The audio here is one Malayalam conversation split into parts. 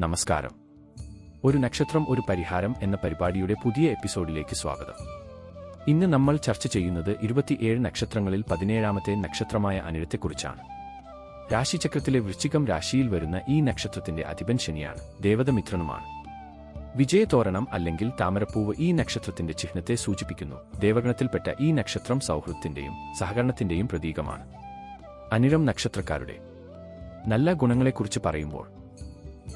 നമസ്കാരം. ഒരു നക്ഷത്രം ഒരു പരിഹാരം എന്ന പരിപാടിയുടെ പുതിയ എപ്പിസോഡിലേക്ക് സ്വാഗതം. ഇന്ന് നമ്മൾ ചർച്ച ചെയ്യുന്നത് ഇരുപത്തിയേഴ് നക്ഷത്രങ്ങളിൽ പതിനേഴാമത്തെ നക്ഷത്രമായ അനിഴത്തെക്കുറിച്ചാണ് രാശിചക്രത്തിലെ വൃശ്ചികം രാശിയിൽ വരുന്ന ഈ നക്ഷത്രത്തിന്റെ അധിപൻ ശനിയാണ് ദേവതമിത്രനുമാണ്. വിജയതോരണം അല്ലെങ്കിൽ താമരപ്പൂവ് ഈ നക്ഷത്രത്തിന്റെ ചിഹ്നത്തെ സൂചിപ്പിക്കുന്നു. ദേവഗണത്തിൽപ്പെട്ട ഈ നക്ഷത്രം സൗഹൃദത്തിന്റെയും സഹകരണത്തിന്റെയും പ്രതീകമാണ്. അനിരം നക്ഷത്രക്കാരുടെ നല്ല ഗുണങ്ങളെക്കുറിച്ച് പറയുമ്പോൾ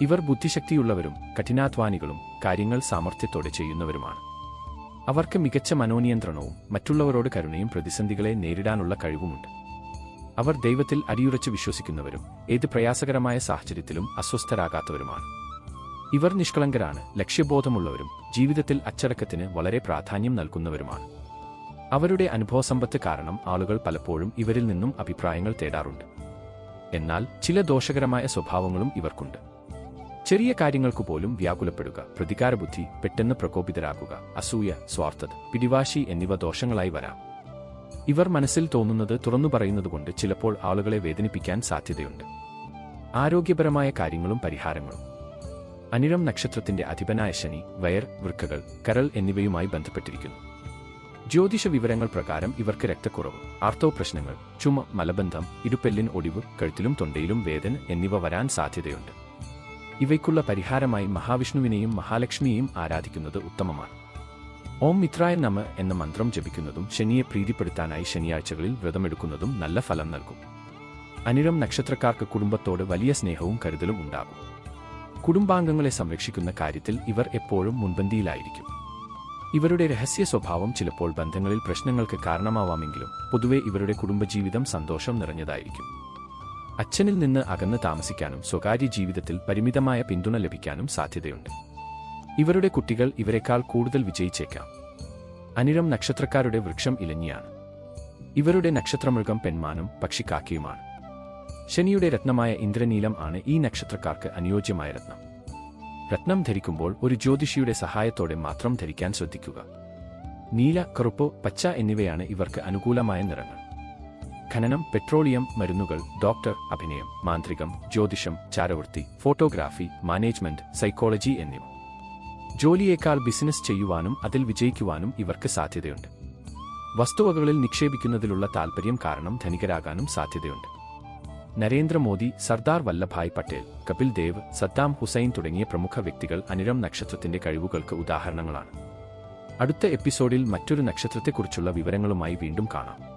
ഇവർ ബുദ്ധിശക്തിയുള്ളവരും കഠിനാധ്വാനികളും കാര്യങ്ങൾ സാമർഥ്യത്തോടെ ചെയ്യുന്നവരുമാണ്. അവർക്ക് മികച്ച മനോനിയന്ത്രണവും മറ്റുള്ളവരോട് കരുണയും പ്രതിസന്ധികളെ നേരിടാനുള്ള കഴിവുമുണ്ട്. അവർ ദൈവത്തിൽ അടിയുറച്ച് വിശ്വസിക്കുന്നവരും ഏത് പ്രയാസകരമായ സാഹചര്യത്തിലും അസ്വസ്ഥരാകാത്തവരുമാണ്. ഇവർ നിഷ്കളങ്കരാണ് ലക്ഷ്യബോധമുള്ളവരും ജീവിതത്തിൽ അച്ചടക്കത്തിന് വളരെ പ്രാധാന്യം നൽകുന്നവരുമാണ്. അവരുടെ അനുഭവസമ്പത്ത് കാരണം ആളുകൾ പലപ്പോഴും ഇവരിൽ നിന്നും അഭിപ്രായങ്ങൾ തേടാറുണ്ട്. എന്നാൽ ചില ദോഷകരമായ സ്വഭാവങ്ങളും ഇവർക്കുണ്ട്. ചെറിയ കാര്യങ്ങൾക്കു പോലും വ്യാകുലപ്പെടുക പ്രതികാരബുദ്ധി പെട്ടെന്ന് പ്രകോപിതരാകുക അസൂയ സ്വാർത്ഥത പിടിവാശി എന്നിവ ദോഷങ്ങളായി വരാം. ഇവർ മനസ്സിൽ തോന്നുന്നത് തുറന്നു പറയുന്നതുകൊണ്ട് ചിലപ്പോൾ ആളുകളെ വേദനിപ്പിക്കാൻ സാധ്യതയുണ്ട്. ആരോഗ്യപരമായ കാര്യങ്ങളും പരിഹാരങ്ങളും. അനിഴം നക്ഷത്രത്തിന്റെ അധിപനായ ശനി വയർ വൃക്കകൾ കരൾ എന്നിവയുമായി ബന്ധപ്പെട്ടിരിക്കുന്നു. ജ്യോതിഷ വിവരങ്ങൾ പ്രകാരം ഇവർക്ക് രക്തക്കുറവ് ആർത്തോ പ്രശ്നങ്ങൾ ചുമ മലബന്ധം ഇടുപ്പെല്ലിൻ ഒടിവ് കഴുത്തിലും തൊണ്ടയിലും വേദന എന്നിവ വരാൻ സാധ്യതയുണ്ട്. ഇവയ്ക്കുള്ള പരിഹാരമായി മഹാവിഷ്ണുവിനെയും മഹാലക്ഷ്മിയെയും ആരാധിക്കുന്നത് ഉത്തമമാണ്. ഓം മിത്രായ നമ എന്ന മന്ത്രം ജപിക്കുന്നതും ശനിയെ പ്രീതിപ്പെടുത്താനായി ശനിയാഴ്ചകളിൽ വ്രതമെടുക്കുന്നതും നല്ല ഫലം നൽകും. അനിരം നക്ഷത്രക്കാർക്ക് കുടുംബത്തോട് വലിയ സ്നേഹവും കരുതലും ഉണ്ടാകും. കുടുംബാംഗങ്ങളെ സംരക്ഷിക്കുന്ന കാര്യത്തിൽ ഇവർ എപ്പോഴും മുൻപന്തിയിലായിരിക്കും. ഇവരുടെ രഹസ്യ സ്വഭാവം ചിലപ്പോൾ ബന്ധങ്ങളിൽ പ്രശ്നങ്ങൾക്ക് കാരണമാവാമെങ്കിലും പൊതുവെ ഇവരുടെ കുടുംബജീവിതം സന്തോഷം നിറഞ്ഞതായിരിക്കും. അച്ഛനിൽ നിന്ന് അകന്ന് താമസിക്കാനും സ്വകാര്യ ജീവിതത്തിൽ പരിമിതമായ പിന്തുണ ലഭിക്കാനും സാധ്യതയുണ്ട്. ഇവരുടെ കുട്ടികൾ ഇവരെക്കാൾ കൂടുതൽ വിജയിച്ചേക്കാം. അനിരം നക്ഷത്രക്കാരുടെ വൃക്ഷം ഇലഞ്ഞിയാണ്. ഇവരുടെ നക്ഷത്രമൃഗം പെൺമാനും പക്ഷിക്കാക്കിയുമാണ്. ശനിയുടെ രത്നമായ ഇന്ദ്രനീലം ആണ് ഈ നക്ഷത്രക്കാർക്ക് അനുയോജ്യമായ രത്നം. രത്നം ധരിക്കുമ്പോൾ ഒരു ജ്യോതിഷിയുടെ സഹായത്തോടെ മാത്രം ധരിക്കാൻ ശ്രദ്ധിക്കുക. നീല കറുപ്പ് പച്ച എന്നിവയാണ് ഇവർക്ക് അനുകൂലമായ നിറങ്ങൾ. ഖനനം പെട്രോളിയം മരുന്നുകൾ ഡോക്ടർ അഭിനയം മാന്ത്രികം ജ്യോതിഷം ചാരവൃത്തി ഫോട്ടോഗ്രാഫി മാനേജ്മെന്റ് സൈക്കോളജി എന്നിവ. ജോലിയേക്കാൾ ബിസിനസ് ചെയ്യുവാനും അതിൽ വിജയിക്കുവാനും ഇവർക്ക് സാധ്യതയുണ്ട്. വസ്തുവകകളിൽ നിക്ഷേപിക്കുന്നതിലുള്ള താൽപ്പര്യം കാരണം ധനികരാകാനും സാധ്യതയുണ്ട്. നരേന്ദ്രമോദി സർദാർ വല്ലഭായ് പട്ടേൽ കപിൽ ദേവ് സദ്ദാം ഹുസൈൻ തുടങ്ങിയ പ്രമുഖ വ്യക്തികൾ അനിരം നക്ഷത്രത്തിന്റെ കഴിവുകൾക്ക് ഉദാഹരണങ്ങളാണ്. അടുത്ത എപ്പിസോഡിൽ മറ്റൊരു നക്ഷത്രത്തെക്കുറിച്ചുള്ള വിവരങ്ങളുമായി വീണ്ടും കാണാം.